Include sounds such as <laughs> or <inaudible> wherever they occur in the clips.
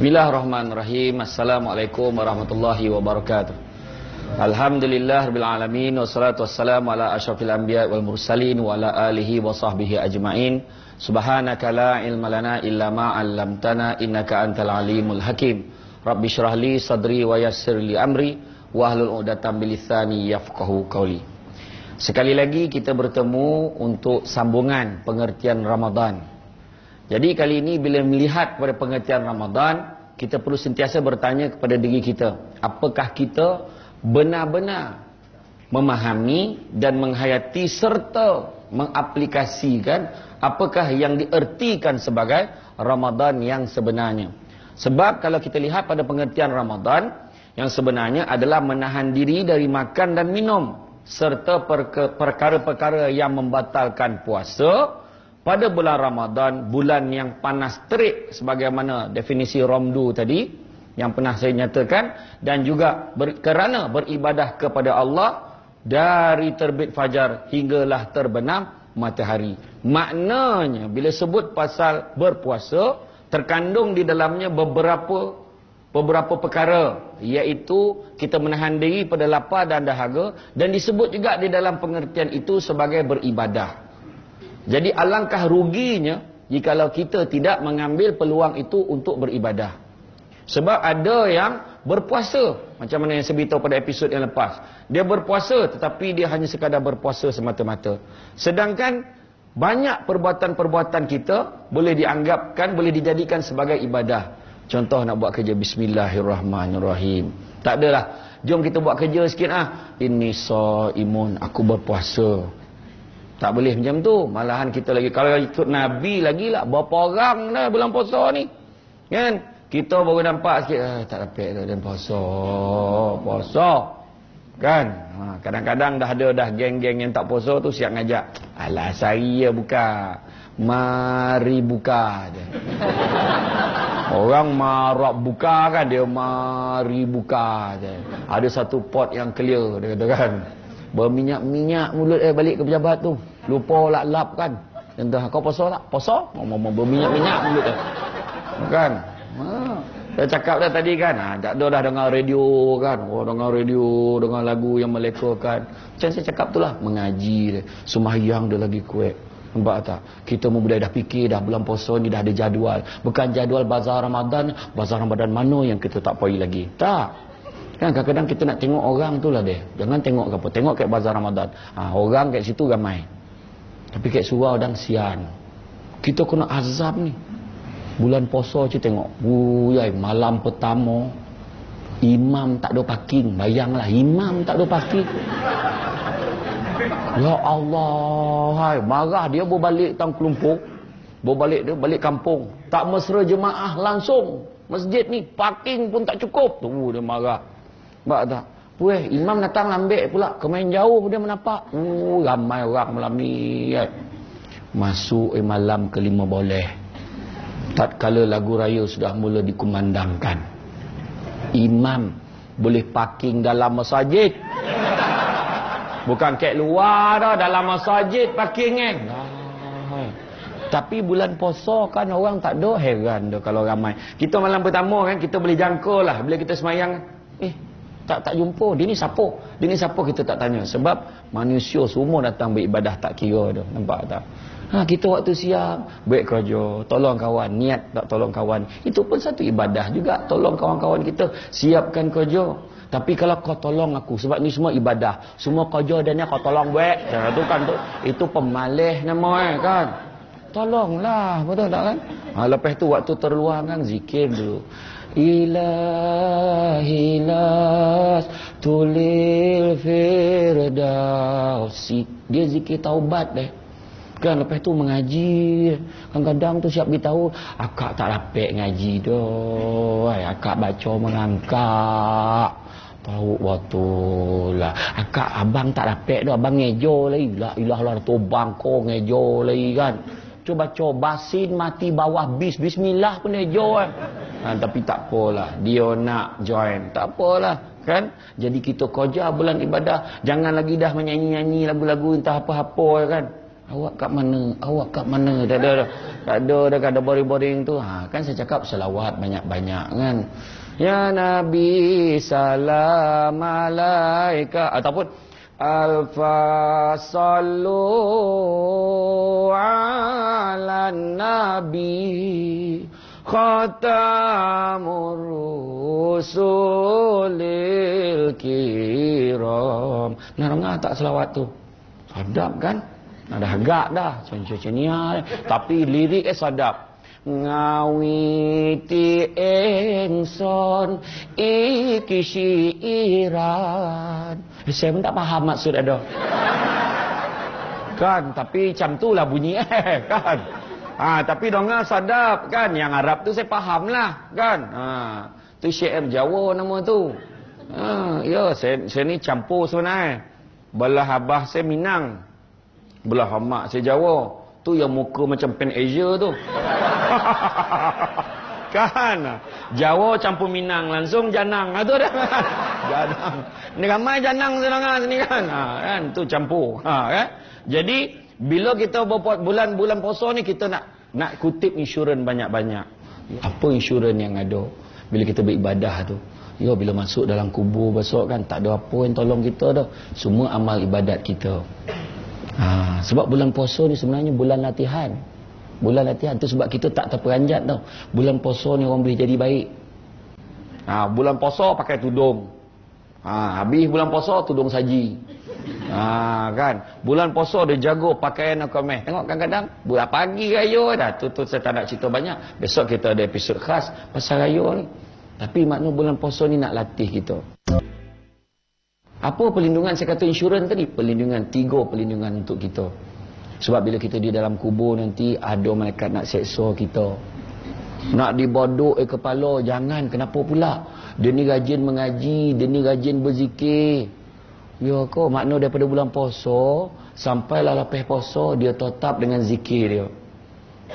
Bismillahirrahmanirrahim. Assalamualaikum warahmatullahi wabarakatuh. Alhamdulillah rabbil alamin wassalatu wassalamu ala asyrafil anbiya wal mursalin wa ala alihi wa sahbihi ajmain. Subhanaka la ilma lana illa ma 'allamtana innaka antal alimul hakim. Rabbi shrah li sadri wa yassir li amri wa hlul 'udatam bil lisani yafqahu qawli. Sekali lagi kita bertemu untuk sambungan pengertian Ramadan. Jadi kali ini bila melihat pada pengertian Ramadan, kita perlu sentiasa bertanya kepada diri kita, apakah kita benar-benar memahami dan menghayati serta mengaplikasikan apakah yang diertikan sebagai Ramadan yang sebenarnya. Sebab kalau kita lihat pada pengertian Ramadan, yang sebenarnya adalah menahan diri dari makan dan minum serta perkara-perkara yang membatalkan puasa pada bulan Ramadan, bulan yang panas terik sebagaimana definisi Romdu tadi yang pernah saya nyatakan dan juga ber, kerana beribadah kepada Allah dari terbit fajar hinggalah terbenam matahari. Maknanya bila sebut pasal berpuasa terkandung di dalamnya beberapa beberapa perkara iaitu kita menahan diri pada lapar dan dahaga dan disebut juga di dalam pengertian itu sebagai beribadah. Jadi alangkah ruginya jikalau kita tidak mengambil peluang itu untuk beribadah. Sebab ada yang berpuasa. Macam mana yang saya beritahu pada episod yang lepas. Dia berpuasa tetapi dia hanya sekadar berpuasa semata-mata. Sedangkan banyak perbuatan-perbuatan kita boleh dianggapkan, boleh dijadikan sebagai ibadah. Contoh nak buat kerja Bismillahirrahmanirrahim. Tak adalah. Jom kita buat kerja sikit ah. Ini so imun, aku berpuasa. Tak boleh macam tu. Malahan kita lagi kalau ikut Nabi lagi lah berapa orang dah bulan puasa ni. Kan? Kita baru nampak sikit ah, tak dapat dah dan puasa. Puasa. Kan? Ha, kadang-kadang dah ada dah geng-geng yang tak puasa tu siap ngajak. Alah saya buka. Mari buka je. <laughs> Orang marah buka kan dia mari buka je. Ada satu pot yang clear dia kata kan. Berminyak-minyak mulut eh balik ke pejabat tu. Lupa lap lap kan. Entah kau poso tak? Mau berminyak-minyak mulut tu. Kan? Ha. Saya cakap dah tadi kan. Ha, tak ada dah dengar radio kan. Oh, dengar radio, dengar lagu yang melekakan. Macam saya cakap tu lah. Mengaji dia. Semahyang dia lagi kuat. Nampak tak? Kita mau dah fikir dah bulan puasa ni dah ada jadual. Bukan jadual bazar Ramadan. Bazar Ramadan mana yang kita tak payah lagi. Tak. Kan kadang-kadang kita nak tengok orang tu lah dia. Jangan tengok apa. Tengok kat bazar Ramadan. Ha, orang kat situ ramai. Tapi kat surau dan sian. Kita kena azab ni. Bulan poso je tengok. Uyai, malam pertama. Imam tak ada parking. Bayanglah imam tak ada parking. Ya Allah. Hai, marah dia berbalik tang kelumpuk. Berbalik dia balik kampung. Tak mesra jemaah langsung. Masjid ni parking pun tak cukup. Tu dia marah. Nampak tak? Weh, imam datang lambat pula. Kemain jauh dia menapak. Uh, ramai orang malam ni. Ya. Masuk eh, malam kelima boleh. Tak kala lagu raya sudah mula dikumandangkan. Imam boleh parking dalam masjid. Bukan kat luar dah. Dalam masjid parking eh. Tapi bulan puasa kan orang tak ada heran dah kalau ramai. Kita malam pertama kan kita boleh jangka lah. Bila kita semayang. Eh tak tak jumpa. Dia ni siapa? Dia ni siapa? Kita tak tanya. Sebab manusia semua datang beribadah tak kira dah nampak tak? Ha kita waktu siang baik kerja tolong kawan. Niat tak tolong kawan. Itu pun satu ibadah juga. Tolong kawan-kawan kita. Siapkan kerja. Tapi kalau kau tolong aku sebab ni semua ibadah. Semua kerja dan kau tolong buat cara tu kan tu. Itu pemalih nama eh kan? Tolonglah. Betul tak kan? Ha, lepas tu waktu terluang kan zikir dulu Ilahi las tulil firdausi. Dia zikir taubat deh. Kan lepas tu mengaji. Kadang-kadang tu siap beritahu akak tak dapat ngaji doh akak baca mengangkat tahu waktu lah. Akak abang tak dapat dah abang ngejo lagi. La ilah lah tu bangko ngejo lagi kan cuba coba basin mati bawah bis. Bismillah pun ngejo kan ha, tapi tak apalah. Dia nak join. Tak apalah kan? Jadi kita kerja bulan ibadah. Jangan lagi dah menyanyi-nyanyi lagu-lagu entah apa-apa kan? Awak kat mana? Awak kat mana? Tak ada, tak ada, tak ada boring-boring tu. Ha, kan saya cakap selawat banyak-banyak kan. Ya Nabi salam alaika. Ataupun Alfa sallu ala nabi khatamur rusulil kiram. Nah, tak selawat tu. Sedap kan? Ada agak dah. Macam-macam ni. Tapi lirik eh sedap ngawiti engson iki syiiran. Eh, saya pun tak faham maksud ada. Kan tapi macam tu lah bunyi. <laughs> Eh kan? Ha, tapi donga sadap kan? Yang Arab tu saya faham lah kan? Ha, tu syair Jawa nama tu. Ha, ya saya, saya ni campur sebenarnya. Belah abah saya Minang. Belah mak saya Jawa Tu yang muka macam Pan Asia tu. <laughs> kan? Jawa campur Minang langsung Janang. Ha, tu dah. <laughs> janang. Ni ramai Janang senangan sini kan. Ha, kan? Tu campur. Ha, kan? Jadi, bila kita buat bulan-bulan puasa ni, kita nak nak kutip insurans banyak-banyak. Apa insurans yang ada? Bila kita beribadah tu. Ya, bila masuk dalam kubur besok kan, tak ada apa yang tolong kita dah. Semua amal ibadat kita. Ha, sebab bulan puasa ni sebenarnya bulan latihan. Bulan latihan tu sebab kita tak terperanjat tau. Bulan puasa ni orang boleh jadi baik. Ha, bulan puasa pakai tudung. Ha, habis bulan puasa tudung saji. Ha, kan? Bulan puasa dia jago pakaian aku meh. Tengok kadang-kadang bulan pagi raya dah. Tu tu saya tak nak cerita banyak. Besok kita ada episod khas pasal raya ni. Tapi makna bulan puasa ni nak latih kita. Apa perlindungan saya kata insurans tadi? Perlindungan, tiga perlindungan untuk kita. Sebab bila kita di dalam kubur nanti, ada malaikat nak seksa kita. Nak dibodok eh kepala, jangan. Kenapa pula? Dia ni rajin mengaji, dia ni rajin berzikir. Ya kau, makna daripada bulan puasa, sampailah lepas puasa, dia tetap dengan zikir dia.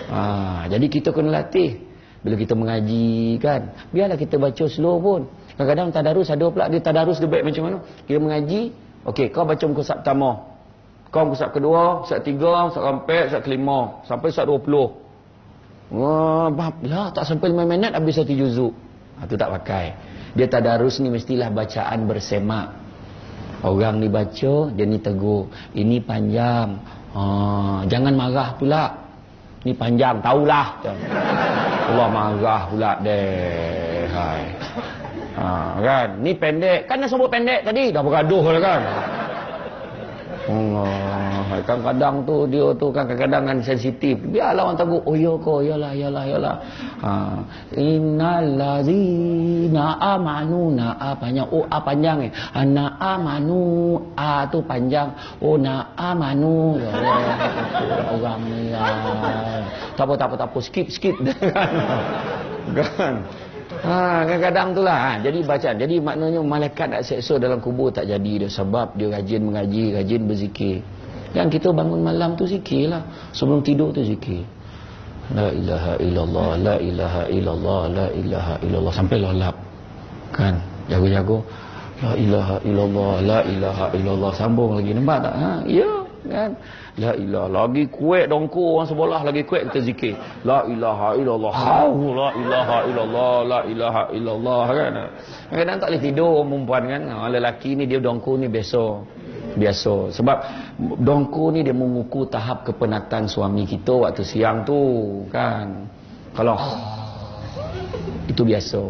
Ha, jadi kita kena latih. Bila kita mengaji kan, biarlah kita baca slow pun. Kadang-kadang tadarus ada pula dia tadarus dia baik macam mana? Dia mengaji, okey kau baca muka surat pertama. Kau muka surat kedua, surat tiga, surat keempat, surat kelima, sampai surat dua puluh. Wah, lah tak sampai lima minit habis satu juzuk. Ha, tu tak pakai. Dia tadarus ni mestilah bacaan bersemak. Orang ni baca, dia ni tegur. Ini panjang. Ha, jangan marah pula. Ini panjang, tahulah. <laughs> Allah marah pula deh. Hai. Ha, kan? Ni pendek. Kan dah sebut pendek tadi. Dah bergaduh lah kan? Allah. Kadang-kadang tu dia tu kan kadang-kadang kan sensitif. Biarlah orang tahu. Oh ya kau. Yalah, yalah, yalah. Ha. Innalazina amanu. Na panjang. Oh a panjang eh. Ha, na amanu. A tu panjang. Oh na amanu. Ya. Orang ni. Ya. Tak apa, tak apa, tak apa. Skip, skip. <laughs> kan? Ha, kadang-kadang tu lah. Ha, jadi bacaan. Jadi maknanya malaikat nak seksa dalam kubur tak jadi dia. Sebab dia rajin mengaji, rajin berzikir. Yang kita bangun malam tu zikir lah. Sebelum tidur tu zikir. La ilaha illallah, la ilaha illallah, la ilaha illallah. Sampai lolap. Kan? Jago-jago. La ilaha illallah, la ilaha illallah. Sambung lagi. Nampak tak? Ha? Ya. Kan? La ilaha lagi kuat dongko orang sebelah lagi kuat kita zikir. La ilaha illallah. Hau la ilaha illallah, la ilaha illallah kan. Kadang tak boleh tidur perempuan kan. Orang lelaki ni dia dongko ni biasa. Biasa. Sebab dongko ni dia mengukur tahap kepenatan suami kita waktu siang tu kan. Kalau <sighs> itu biasa.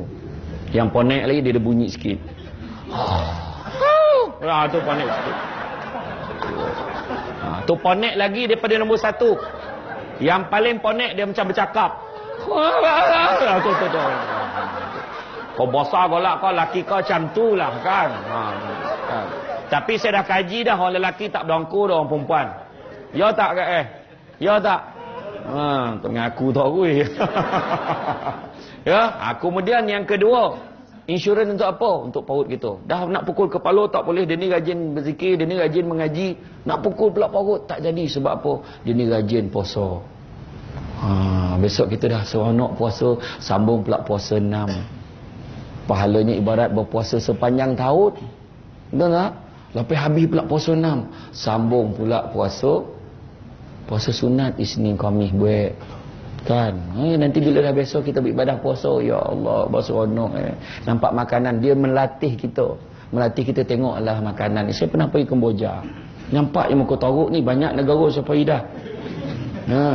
Yang ponek lagi dia ada bunyi sikit. <sighs> Ah, tu ponek sikit. Ha, tu ponek lagi daripada nombor satu. Yang paling ponek dia macam bercakap. <laughs> Tu, tu, tu. Kau kau lah, kau laki kau macam tu lah kan. Ha, ha. Tapi saya dah kaji dah orang lelaki tak berangku dah orang perempuan. Ya tak ke eh? Ya tak? Ha, tu mengaku tak gue. <laughs> ya, ha, kemudian yang kedua, Insurans untuk apa? Untuk paut kita. Dah nak pukul kepala tak boleh. Dia ni rajin berzikir. Dia ni rajin mengaji. Nak pukul pula paut tak jadi. Sebab apa? Dia ni rajin puasa. Ha, besok kita dah seronok puasa. Sambung pula puasa enam. Pahalanya ibarat berpuasa sepanjang tahun. Betul tak? Lepas habis pula puasa enam. Sambung pula puasa Puasa sunat Isnin Khamis buat. Kan? Eh, nanti bila dah besok kita beribadah puasa, ya Allah, berseronok eh. Nampak makanan dia melatih kita. Melatih kita tengoklah makanan. Saya pernah pergi Kemboja. Nampak yang muka toruk ni banyak negara saya pergi dah. Ha.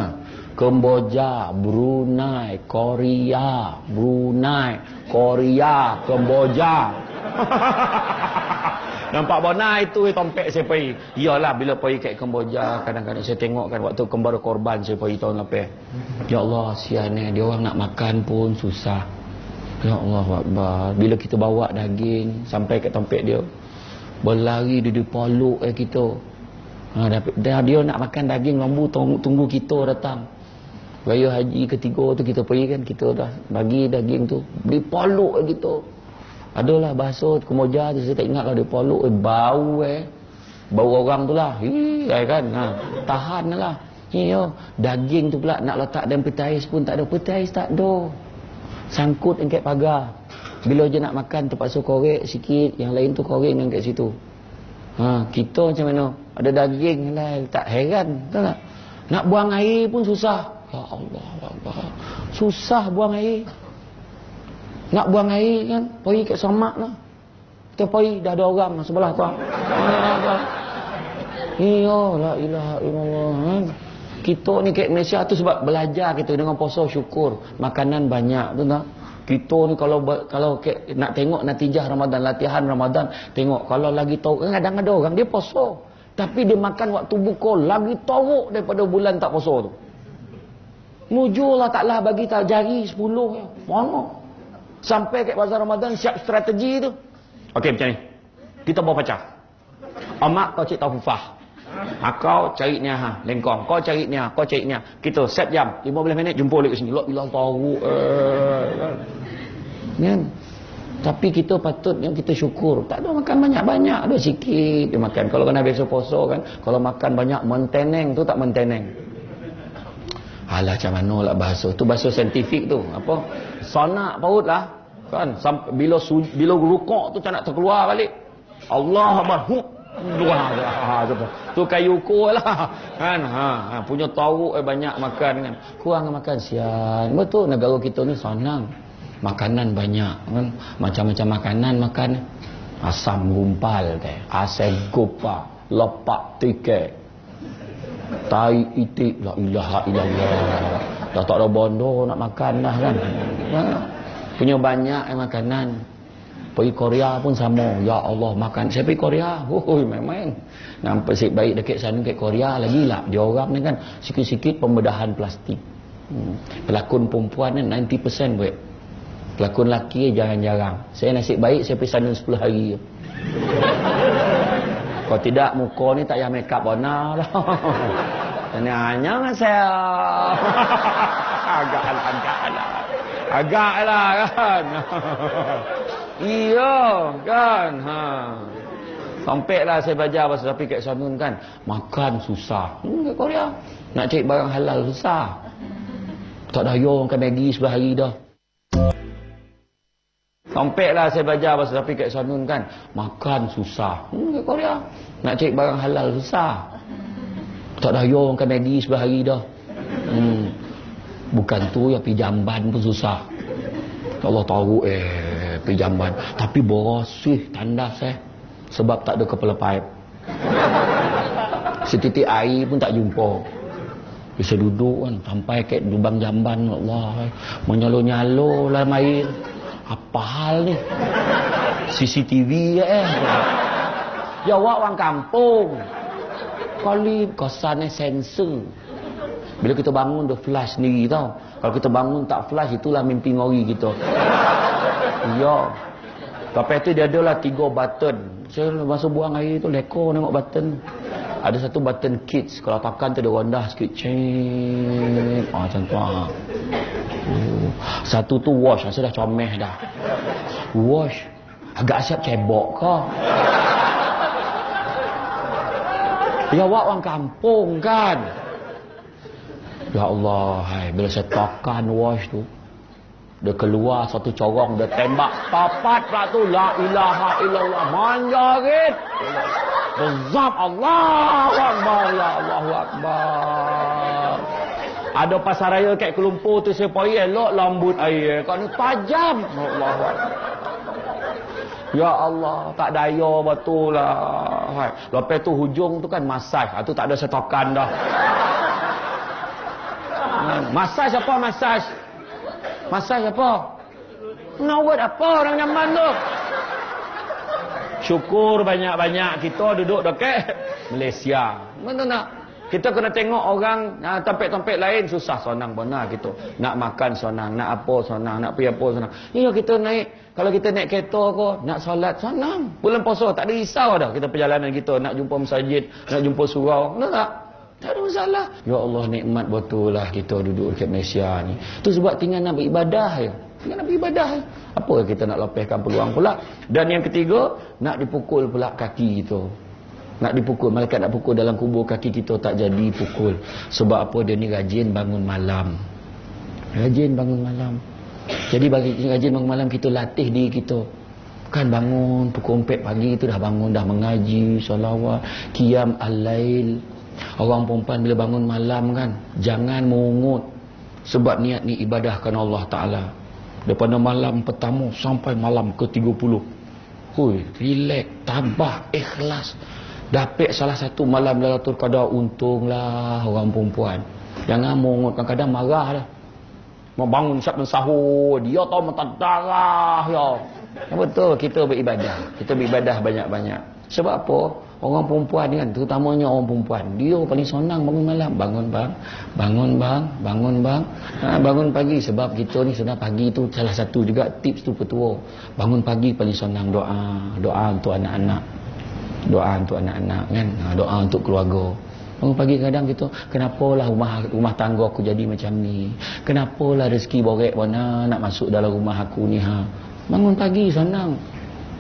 Kemboja, Brunei, Korea, Brunei, Korea, Kemboja. <laughs> Nampak bona itu tompek saya pergi. Iyalah bila pergi kat Kemboja kadang-kadang saya tengok kan waktu kembar korban saya pergi tahun lepas. Ya Allah sian ni dia orang nak makan pun susah. Ya Allah Akbar. Bila kita bawa daging sampai kat tompek dia berlari di depan luk eh kita. Ha, dah, dia nak makan daging lembu tunggu, tunggu kita datang. Raya haji ketiga tu kita pergi kan kita dah bagi daging tu di poluk eh kita. Adalah bahasa kemoja tu saya tak ingat kalau dia poluk eh, bau eh. Bau orang tu lah. Hi, kan. Ha, tahan lah. Iyo, daging tu pula nak letak dalam peti ais pun tak ada. Peti ais tak ada. Sangkut dekat pagar. Bila je nak makan terpaksa korek sikit. Yang lain tu korek yang kat situ. Ha, kita macam mana? Ada daging lah. Tak heran. Tahu tak? Nak buang air pun susah. Ya Allah, Allah. Susah buang air. Nak buang air kan, pergi kat samak lah. Kita pergi, dah ada orang sebelah tu. <laughs> Iya, la ilaha illallah. Kan? Kita ni kat Malaysia tu sebab belajar kita dengan puasa syukur. Makanan banyak tu tak? Kita ni kalau kalau ke, nak tengok natijah Ramadan, latihan Ramadan, tengok kalau lagi tahu kadang ada orang dia puasa. Tapi dia makan waktu buka lagi teruk daripada bulan tak puasa tu. Mujulah taklah bagi tak jari 10 ya. Mana? Sampai ke bazar Ramadan siap strategi tu. Okey macam ni. Kita bawa pecah. Amak kau cik tafufah. Ha, kau cari ni ha, lengkong. Kau cari ni ha, kau cari ni ha. Kita set jam 15 minit jumpa balik sini. La ilah tahu. Eh, kan? Tapi kita patut yang kita syukur. Tak ada makan banyak-banyak. Ada sikit dia makan. Kalau kena biasa poso kan. Kalau makan banyak menteneng tu tak menteneng. Alah macam mana lah bahasa tu. Bahasa saintifik tu. Apa? Sonak paut lah. Kan? Sampai bila su, bila rukuk tu tak nak terkeluar balik. Allah Akbar. Dua ha, tu, kayu ko lah. Kan? Ha, ha. Punya tahu eh banyak makan kan. Kurang makan sian. Betul negara kita ni senang. Makanan banyak kan? Macam-macam makanan makan. Asam gumpal teh asam gupa lepak tiket tai itik. La ilaha illallah. Dah tak ada bondo nak makan dah kan? Ya. punya banyak makanan. Pergi Korea pun sama. Ya Allah makan. Saya pergi Korea hui memang. Nampak sik baik dekat sana dekat Korea lagi lah. Dia orang ni kan sikit-sikit pembedahan plastik. Hmm. pelakon perempuan ni 90% buat pelakon lelaki jarang-jarang. Saya nasib baik saya pergi sana 10 hari kalau tidak muka ni tak payah make up warna lah. <laughs> Ini hanya saya. <laughs> agak lah, agak lah. Agak lah kan. <laughs> iya kan. Ha. Sampai lah saya belajar bahasa sapi kat Sanun kan. Makan susah. Hmm, kat Korea. Nak cari barang halal susah. Tak daya orang kan Maggi sebelah hari dah. Sampai lah saya belajar bahasa sapi kat Sanun kan. Makan susah. Hmm, kat Korea. Nak cari barang halal susah. Tak daya orang kan Maggi sebelah hari dah. Hmm. Bukan tu yang pergi jamban pun susah. Allah tahu eh jamban. Tapi borosih tandas eh. Sebab tak ada kepala paip. Setitik air pun tak jumpa. Bisa duduk kan sampai ke lubang jamban Allah. Eh. Menyalo-nyalo lah air. Apa hal ni? CCTV eh. Jawab orang kampung. Kali kosannya sensor. Bila kita bangun dia flash sendiri tau. Kalau kita bangun tak flash itulah mimpi ngori kita. Ya. Tapi itu dia adalah tiga button. Saya masa buang air tu leko tengok button. Ada satu button kids. Kalau tekan tu dia rendah sikit. Ceng. Ah, macam tu. Ah. Satu tu wash, saya dah comeh dah. Wash. Agak siap cebok ke? Ya awak orang kampung kan? Ya Allah, hai, bila saya tekan wash tu, dia keluar satu corong, dia tembak papat pula tu, la ilaha illallah, manjarit. Zap Allahu Akbar ya Allahu Akbar. Ada pasar raya kat Kelumpur tu saya pergi elok lambut air. Kau ni tajam. Allahu Akbar. Ya Allah, tak daya betul lah. Lepas tu hujung tu kan masaj. Ha, tu tak ada setokan dah. Masaj apa masaj? Masaj apa? Buat apa orang zaman tu? Syukur banyak-banyak kita duduk dekat Malaysia. Mana nak? Kita kena tengok orang nah, tempat-tempat lain susah sonang benar kita. Nak makan sonang, nak apa sonang, nak pergi apa sonang. Ya kita naik, kalau kita naik kereta ko, nak solat sonang. Bulan puasa tak ada risau dah kita perjalanan kita nak jumpa masjid, nak jumpa surau. Benar tak? Tak ada masalah. Ya Allah nikmat betul lah kita duduk dekat Malaysia ni. Tu sebab tinggal nak beribadah ya. Tinggal nak beribadah ya. Apa kita nak lepaskan peluang pula. Dan yang ketiga, nak dipukul pula kaki kita. Nak dipukul, malaikat nak pukul dalam kubur kaki kita tak jadi pukul. Sebab apa dia ni rajin bangun malam. Rajin bangun malam. Jadi bagi rajin bangun malam kita latih diri kita. Kan bangun pukul 4 pagi itu dah bangun dah mengaji solawat, qiyam al-lail. Orang perempuan bila bangun malam kan, jangan mengungut. Sebab niat ni ibadahkan Allah Ta'ala. Daripada malam pertama sampai malam ke-30. Hui, relax, tabah, ikhlas. Dapat salah satu malam Lailatul Qadar untunglah orang perempuan. Jangan mengut kadang-kadang marah dah. Mau bangun siap dan sahur, dia tahu mata darah ya. Betul kita beribadah. Kita beribadah banyak-banyak. Sebab apa? Orang perempuan kan, terutamanya orang perempuan. Dia paling senang bangun malam. Bangun bang, bangun bang, bangun bang. Ha, bangun pagi sebab kita ni sebenarnya pagi tu salah satu juga tips tu petua. Bangun pagi paling senang doa. Doa untuk anak-anak doa untuk anak-anak kan? Ha, doa untuk keluarga. Bangun pagi kadang kita kenapalah rumah rumah tangga aku jadi macam ni? Kenapalah rezeki borek mana nak masuk dalam rumah aku ni ha? Bangun pagi senang.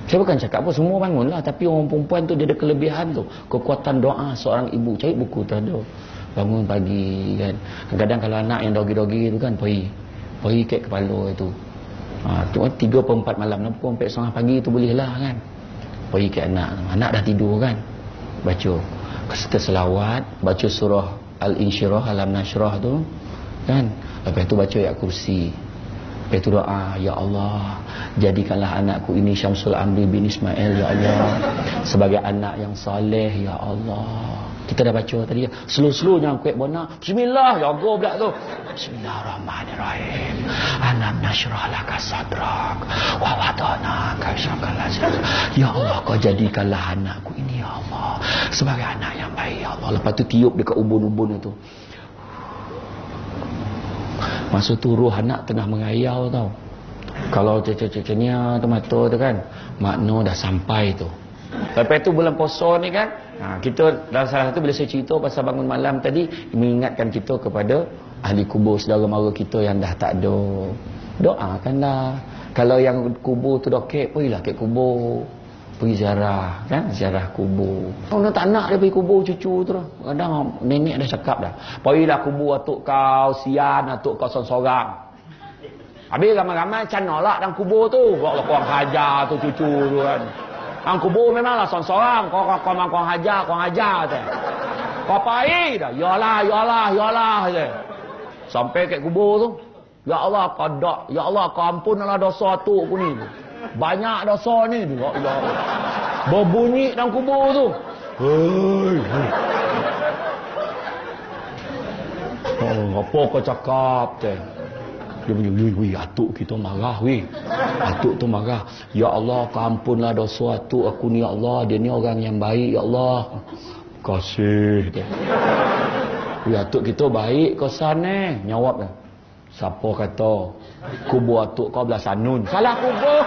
Saya bukan cakap apa semua bangun lah. Tapi orang perempuan tu dia ada kelebihan tu. Kekuatan doa seorang ibu. Cari buku tu ada. Bangun pagi kan? Kadang-kadang kalau anak yang dogi-dogi tu kan pergi. Pergi ke kepala itu ha, tu tiga per empat malam. Pukul empat setengah pagi tu boleh lah kan pergi ke anak. Anak dah tidur kan? Baca serta selawat baca surah al-insyirah alam nasyrah tu kan? Lepas tu baca ayat kursi lepas tu doa ya Allah jadikanlah anakku ini Syamsul Amri bin Ismail ya Allah. Sebagai anak yang saleh ya Allah. Kita dah baca tadi slow-slownya kuat bona bismillah ya go pula tu. Bismillahirrahmanirrahim. Anam nasyrah laka sadrak wa wadana ka ya Allah kau jadikanlah anakku ini ya Allah sebagai anak yang baik ya Allah. Lepas tu tiup dekat ubun-ubun itu masa tu roh anak tengah mengayau tau kalau cecek-ceceknya tu mata tu kan makna dah sampai tu lepas tu bulan puasa ni kan Ha, kita dalam salah satu bila saya cerita pasal bangun malam tadi mengingatkan kita kepada ahli kubur saudara mara kita yang dah tak ada. Doakanlah. Kalau yang kubur tu dah kek, pergilah kek kubur. Pergi ziarah, kan? Ziarah kubur. Orang tak nak dia pergi kubur cucu tu lah. Kadang nenek dah cakap dah. Pergilah kubur atuk kau, sian atuk kau sorang-sorang. Habis ramai-ramai macam nolak dalam kubur tu. Buat lah hajar tu cucu tu kan. Ang kubur memanglah seorang-seorang. Kau kau kau kau hajar, kau hajar tu. Kau pai dah. Yalah, yalah, yalah je. Sampai ke kubur tu. Ya Allah, kau dak. Ya Allah, kau ampunlah dosa tu aku ni. Banyak dosa ni Allah. Berbunyi dalam kubur tu. Hei. Oh, apa kau cakap tu? Dia punya, wih, wih, atuk kita marah, wih. Atuk tu marah. Ya Allah, ampunlah dosa atuk aku ni, Ya Allah. Dia ni orang yang baik, Ya Allah. Kasih. Wih, atuk kita baik kau sana. Nyawab dah. Siapa kata? Kubur atuk kau belah sanun. Salah kubur.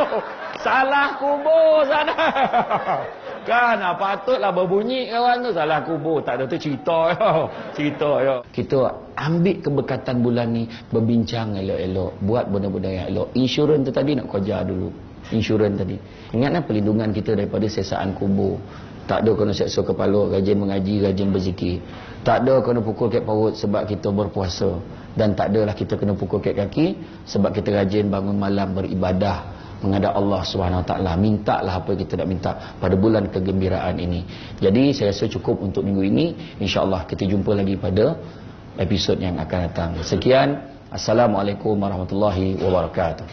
<laughs> Salah kubur sana. <laughs> Kan patutlah berbunyi kawan tu salah kubur. Tak ada tu cerita yo. <laughs> Cerita yo. Kita ambil keberkatan bulan ni berbincang elok-elok, buat benda-benda yang elok. Insurans tu tadi nak kerja dulu. Insurans tadi. Ingatlah perlindungan kita daripada sesaan kubur. Tak ada kena seksa kepala, rajin mengaji, rajin berzikir. Tak ada kena pukul kek perut sebab kita berpuasa. Dan tak adalah kita kena pukul kek kaki sebab kita rajin bangun malam beribadah menghadap Allah Subhanahu taala. Mintalah apa kita nak minta pada bulan kegembiraan ini. Jadi saya rasa cukup untuk minggu ini. Insyaallah kita jumpa lagi pada episod yang akan datang. Sekian. Assalamualaikum warahmatullahi wabarakatuh